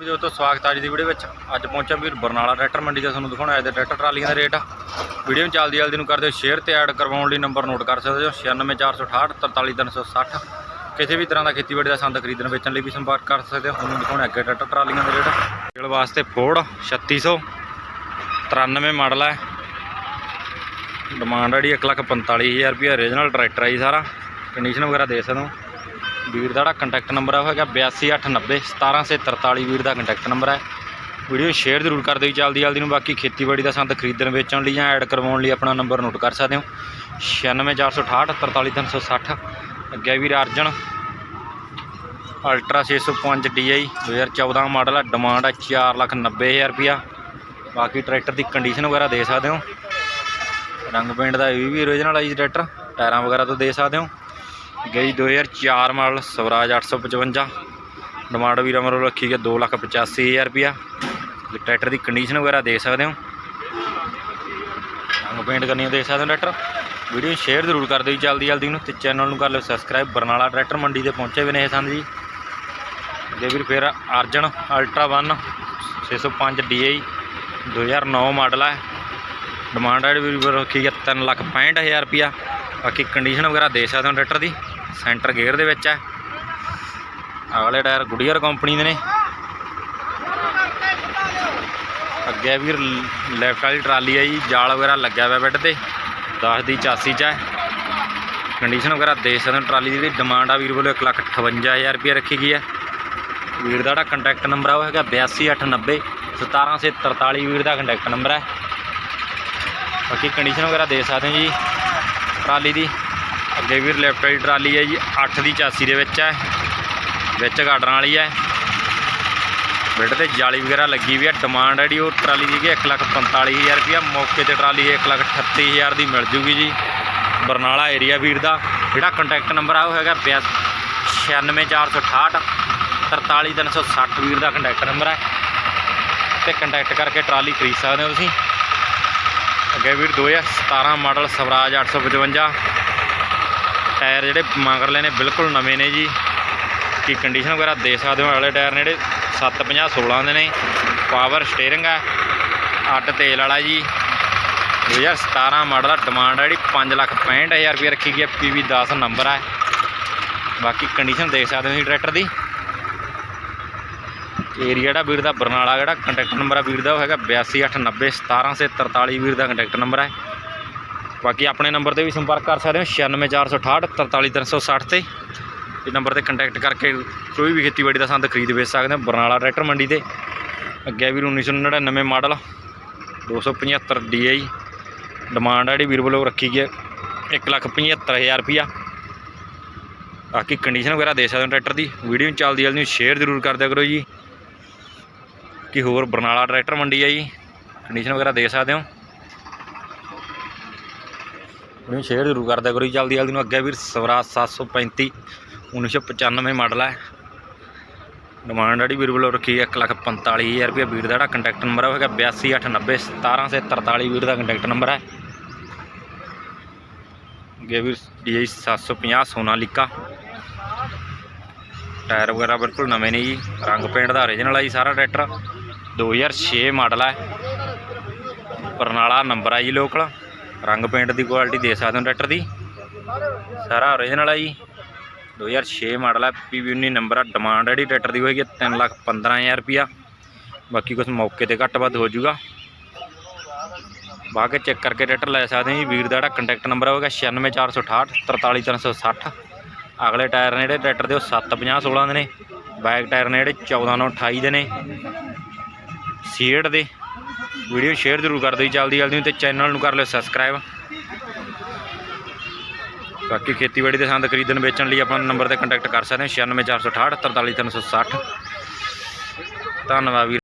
Video ਤੋਂ ਸਵਾਗਤ ਹੈ ਅੱਜ ਦੀ ਵੀਡੀਓ ਵਿੱਚ। ਅੱਜ ਪਹੁੰਚਿਆ ਵੀਰ ਬਰਨਾਲਾ ਟਰੈਕਟਰ ਮੰਡੀ ਦਾ, ਤੁਹਾਨੂੰ ਦਿਖਾਉਣਾ ਅੱਜ ਦੇ ਟਰੈਕਟਰ ਟਰਾਲੀਆਂ ਦਾ ਰੇਟ। ਵੀਡੀਓ ਨੂੰ ਜਲਦੀ ਜਲਦੀ ਨੂੰ ਕਰ ਦਿਓ ਸ਼ੇਅਰ ਤੇ ਐਡ ਕਰਵਾਉਣ ਲਈ ਨੰਬਰ ਨੋਟ ਕਰ ਸਕਦੇ ਹੋ। 96468 43360 ਕਿਸੇ ਵੀ ਤਰ੍ਹਾਂ ਦਾ ਖੇਤੀਬਾੜੀ ਦਾ ਸੰਦ ਖਰੀਦਣ, ਵੇਚਣ ਲਈ ਵੀ ਸੰਪਰਕ ਕਰ ਸਕਦੇ ਹੋ। ਤੁਹਾਨੂੰ ਦਿਖਾਉਣਾ ਅੱਗੇ ਟਰੈਕਟਰ ਟਰਾਲੀਆਂ ਦਾ ਰੇਟ। ਰੇਲ ਵਾਸਤੇ ਫੋਰਡ 3693 ਮਾਡਲ ਹੈ। ਡਿਮਾਂਡ ਆੜੀ 145000 ਰੁਪਏ ਓਰੀਜਨਲ ਟਰੈਕਟਰ ਹੈ ਜੀ ਸਾਰਾ। ਕੰਡੀਸ਼ਨ ਵਗੈਰਾ ਦੇ ਸਕਦੇ ਹੋ। ਵੀਰ ਦਾ ਜਿਹੜਾ ਕੰਟੈਕਟ ਨੰਬਰ ਆ, ਉਹ ਹੈਗਾ 8289 17743 ਵੀਰ ਦਾ ਕੰਟੈਕਟ ਨੰਬਰ ਹੈ ਵੀਡੀਓ ਸ਼ੇਅਰ ਜ਼ਰੂਰ ਕਰ ਦਿਓ ਜੀ ਜਲਦੀ ਜਲਦੀ ਨੂੰ, ਬਾਕੀ ਖੇਤੀਬਾੜੀ ਦਾ ਸੰਦ ਖਰੀਦਣ, ਵੇਚਣ ਲਈ ਜਾਂ ਐਡ ਕਰਵਾਉਣ ਲਈ ਆਪਣਾ ਨੰਬਰ ਨੋਟ ਕਰ ਸਕਦੇ ਹੋ। 96468 43360 ਅੱਗੇ ਵੀਰ ਅਰਜਨ ਅਲਟਰਾ 605 DI 2014 ਮਾਡਲ ਆ ਡਿਮਾਂਡ ਹੈ 490000 ਰੁਪਿਆ ਬਾਕੀ ਟਰੈਕਟਰ ਦੀ ਕੰਡੀਸ਼ਨ ਵਗੈਰਾ ਦੇ ਸਕਦੇ ਹੋ। ਰੰਗ ਪੇਂਟ ਦਾ ਇਹ ਵੀ ਓਰੀਜਨਲ ਹੈ ਜੀ ਟਰੈਕਟਰ ਟਾਇਰਾਂ ਵਗੈਰਾ ਤੋਂ ਦੇ ਸਕਦੇ ਹੋ। ਗਈ 2004 ਮਾਡਲ, ਸਵਰਾਜ 855 ਡਿਮਾਂਡ ਵੀਰ ਅਮਰੋ ਰੱਖੀ ਗਿਆ 285000 ਰੁਪਿਆ ਟਰੈਕਟਰ ਦੀ ਕੰਡੀਸ਼ਨ ਵਗੈਰਾ ਦੇ ਸਕਦੇ ਹੋ? ਰੰਗ ਪੇਂਟ ਕਰਨੀ ਦੇਖ ਸਕਦੇ ਹੋ ਟਰੈਕਟਰ। ਵੀਡੀਓ ਸ਼ੇਅਰ ਜ਼ਰੂਰ ਕਰ ਦਿਓ ਜੀ ਜਲਦੀ ਜਲਦੀ ਨੂੰ ਤੇ ਚੈਨਲ ਨੂੰ ਕਰ ਲਿਓ ਸਬਸਕ੍ਰਾਈਬ ਬਰਨਾਲਾ ਟਰੈਕਟਰ ਮੰਡੀ ਤੇ ਪਹੁੰਚੇ ਵੀ ਨੇ ਇਹ ਸੰਦ ਜੀ। ਅੱਗੇ ਵੀਰ ਫਿਰ ਅਰਜਨ ਅਲਟਰਾ 1 605 DI 2009 ਮਾਡਲ ਹੈ ਡਿਮਾਂਡ ਹੈ ਵੀਰ ਰੱਖੀ ਹੈ 365000 ਰੁਪਿਆ ਬਾਕੀ ਕੰਡੀਸ਼ਨ ਵਗੈਰਾ ਦੇ ਸਕਦੇ ਹੋ ਟਰੈਕਟਰ ਦੀ। ਸੈਂਟਰ ਗੇਅਰ ਦੇ ਵਿੱਚ ਹੈ। ਅਗਲੇ ਟਾਇਰ ਗੁਡੀਅਰ ਕੰਪਨੀ ਦੇ ਨੇ। ਅੱਗੇ ਵੀਰ ਲੈਫਟ ਵਾਲੀ ਟਰਾਲੀ ਹੈ ਜੀ, ਜਾਲ ਵਗੈਰਾ ਲੱਗਿਆ ਹੋਇਆ ਬੈੱਡ ਤੇ। 10 ਦੀ 84 ਚ ਹੈ। ਕੰਡੀਸ਼ਨ ਵਗੈਰਾ ਦੇ ਸਕਦੇ ਹੋ ਟਰਾਲੀ ਦੀ, ਜਿਹੜੀ ਡਿਮਾਂਡ ਆ ਵੀਰ ਵੱਲੋਂ 158000 ਰੁਪਏ ਰੱਖੀ ਗਈ ਹੈ। ਵੀਰ ਦਾ ਜਿਹੜਾ ਕੰਟੈਕਟ ਨੰਬਰ ਆ, ਉਹ ਹੈਗਾ 8289 17743 ਵੀਰ ਦਾ ਕੰਟੈਕਟ ਨੰਬਰ ਹੈ। ਬਾਕੀ ਕੰਡੀਸ਼ਨ ਵਗੈਰਾ ਦੇ ਸਕਦੇ ਹੋ ਜੀ, ਟਰਾਲੀ ਦੀ। ਅੱਗੇ ਵੀਰ ਲੈਫਟ ਵਾਲੀ ਟਰਾਲੀ ਹੈ ਜੀ 8 ਦੀ 84 ਦੇ ਵਿੱਚ ਹੈ, ਵਿੱਚ ਗਾਡਰਾਂ ਵਾਲੀ ਹੈ। ਬੈੱਡ ਤੇ ਜਾਲੀ ਵਗੈਰਾ ਲੱਗੀ ਵੀ ਹੈ ਡਿਮਾਂਡ ਹੈ ਜਿਹੜੀ ਉਹ ਟਰਾਲੀ ਦੀ ਹੈਗੀ 145000 ਰੁਪਇਆ। ਮੌਕੇ ਤੇ ਟਰਾਲੀ 138000 ਦੀ ਮਿਲ ਜੂਗੀ ਜੀ। ਬਰਨਾਲਾ ਏਰੀਆ ਵੀਰ ਦਾ, ਜਿਹੜਾ ਕੰਟੈਕਟ ਨੰਬਰ ਆ, ਉਹ ਹੈਗਾ 96468 43360 ਵੀਰ ਦਾ ਕੰਟੈਕਟ ਨੰਬਰ ਹੈ। ਤੇ ਕੰਟੈਕਟ ਕਰਕੇ ਟਰਾਲੀ ਖਰੀਦ ਸਕਦੇ ਹੋ ਤੁਸੀਂ। ਅੱਗੇ ਵੀਰ 2017 ਮਾਡਲ ਸਵਰਾਜ 855 ਟਾਇਰ ਜਿਹੜੇ ਮਗਰਲੇ ਨੇ ਬਿਲਕੁਲ ਨਵੇਂ ਨੇ ਜੀ। ਕੀ ਕੰਡੀਸ਼ਨ ਵਗੈਰਾ ਦੇ ਸਕਦੇ ਹੋ? ਅਗਲੇ ਟਾਇਰ ਨੇ ਜਿਹੜੇ 750 16 ਦੇ ਨੇ। ਪਾਵਰ ਸਟੀਅਰਿੰਗ ਹੈ ਅੱਡ ਤੇਲ ਵਾਲਾ ਜੀ। 2017 ਮਾਡਲ ਦਾ ਡਿਮਾਂਡ ਹੈ ਜਿਹੜੀ 565000 ਰੁਪਏ ਰੱਖੀ ਗਈ ਹੈ ਪੀਵੀ 10 ਨੰਬਰ ਹੈ ਬਾਕੀ ਕੰਡੀਸ਼ਨ ਦੇਖ ਸਕਦੇ ਹੋ ਤੁਸੀਂ ਟਰੈਕਟਰ ਦੀ। ਏਰੀਆ ਜਿਹੜਾ ਵੀਰ ਦਾ ਬਰਨਾਲਾ, ਜਿਹੜਾ ਕੰਟੈਕਟ ਨੰਬਰ ਆ ਵੀਰ ਦਾ, ਉਹ ਹੈਗਾ 8289 17743 ਵੀਰ ਦਾ ਕੰਟੈਕਟ ਨੰਬਰ ਹੈ ਬਾਕੀ ਆਪਣੇ ਨੰਬਰ ਤੇ ਵੀ ਸੰਪਰਕ ਕਰ ਸਕਦੇ ਹੋ 96468 43360 ਤੇ। ਇਹ ਨੰਬਰ ਤੇ ਕੰਟੈਕਟ ਕਰਕੇ ਕੋਈ ਵੀ ਖੇਤੀਬਾੜੀ ਦਾ ਸੰਦ ਖਰੀਦ ਵੇਚ ਸਕਦੇ ਹੋ, ਬਰਨਾਲਾ ਟਰੈਕਟਰ ਮੰਡੀ ਤੇ। ਅੱਗੇ ਵੀਰ 1999 ਮਾਡਲ 275 DI ਡਿਮਾਂਡ ਆ ਜਿਹੜੀ ਵੀਰ ਵੱਲੋਂ ਰੱਖੀ ਗਈ ਹੈ 175000 ਰੁਪਿਆ ਬਾਕੀ ਕੰਡੀਸ਼ਨ ਵਗੈਰਾ ਦੇ ਸਕਦੇ ਹੋ ਟਰੈਕਟਰ ਦੀ। ਵੀਡੀਓ ਨੂੰ ਚੱਲਦੀ ਜਲਦੀ ਨੂੰ ਸ਼ੇਅਰ ਜ਼ਰੂਰ ਕਰ ਦਿਆ ਕਰੋ ਜੀ। ਕਿ ਹੋਰ ਬਰਨਾਲਾ ਟਰੈਕਟਰ ਮੰਡੀ ਹੈ ਜੀ। ਕੰਡੀਸ਼ਨ ਵਗੈਰਾ ਦੇ ਸਕਦੇ ਹੋ। ਵੀਡੀਓ ਸ਼ੇਅਰ ਜ਼ਰੂਰ ਕਰ ਦਿਆ ਕਰੋ ਜੀ। ਜਲਦੀ ਜਲਦੀ ਨੂੰ ਅੱਗੇ ਵੀਰ ਸਵਰਾਜ 735 1995 ਮਾਡਲ ਹੈ। ਡਿਮਾਂਡ ਆੜੀ ਵੀਰ ਵੱਲੋਂ ਰੱਖੀ ਹੈ 145000 ਰੁਪਏ। ਵੀਰ ਦਾ ਜਿਹੜਾ ਕੰਟੈਕਟ ਨੰਬਰ ਹੈ ਉਹ ਹੈਗਾ 8289 17743 ਵੀਰ ਦਾ ਕੰਟੈਕਟ ਨੰਬਰ ਹੈ। ਅੱਗੇ ਵੀਰ DI 750 ਸੋਨਾਲੀਕਾ। ਟਾਇਰ ਵਗੈਰਾ ਬਿਲਕੁਲ ਨਵੇਂ ਨੇ ਜੀ। ਰੰਗ ਪੇਂਟ ਦਾ ਓਰੀਜਨਲ ਆ ਜੀ ਸਾਰਾ ਟਰੈਕਟਰ। 2006 ਮਾਡਲ ਹੈ। ਬਰਨਾਲਾ ਨੰਬਰ ਹੈ ਜੀ ਲੋਕਲ। ਰੰਗ ਪੇਂਟ ਦੀ ਕੁਆਲਿਟੀ ਦੇ ਸਕਦੇ ਹੋ ਟਰੈਕਟਰ ਦੀ। ਸਾਰਾ ਓਰੀਜਨਲ ਆ ਜੀ। 2006 ਮਾਡਲ ਹੈ PV19 ਨੰਬਰ ਆ ਡਿਮਾਂਡ ਜਿਹੜੀ ਟਰੈਕਟਰ ਦੀ ਹੋਏਗੀ 315000 ਰੁਪਿਆ ਬਾਕੀ ਕੁਝ ਮੌਕੇ ਤੇ ਘੱਟ ਵੱਧ ਹੋ ਜਾਊਗਾ ਬਾਕੀ ਚੈੱਕ ਕਰਕੇ ਟਰੈਕਟਰ ਲੈ ਸਕਦੇ ਹੋ ਜੀ। ਵੀਰ ਦਾ ਜਿਹੜਾ ਕੰਟੈਕਟ ਨੰਬਰ ਹੋਵੇਗਾ 96468 43360 ਅਗਲੇ ਟਾਇਰ ਨੇ ਜਿਹੜੇ ਟਰੈਕਟਰ ਦੇ, ਉਹ 750 16 ਦੇ ਨੇ। ਬੈਕ ਟਾਇਰ ਨੇ ਜਿਹੜੇ 1428 ਦੇ ਨੇ। ਸੀਟ ਦੇ ਵੀਡੀਓ ਸ਼ੇਅਰ ਜ਼ਰੂਰ ਕਰ ਦਿਓ ਜਲਦੀ ਜਲਦੀ ਤੇ ਚੈਨਲ ਨੂੰ ਕਰ ਲਿਓ ਸਬਸਕ੍ਰਾਈਬ। ਬਾਕੀ ਖੇਤੀਬਾੜੀ ਦੇ ਸੰਦ ਖਰੀਦਣ ਵੇਚਣ ਲਈ ਆਪਾਂ ਨੰਬਰ ਤੇ ਕੰਟੈਕਟ ਕਰ ਸਕਦੇ ਹੋ 96468 43360 ਧੰਨਵਾਦ ਵੀਰ।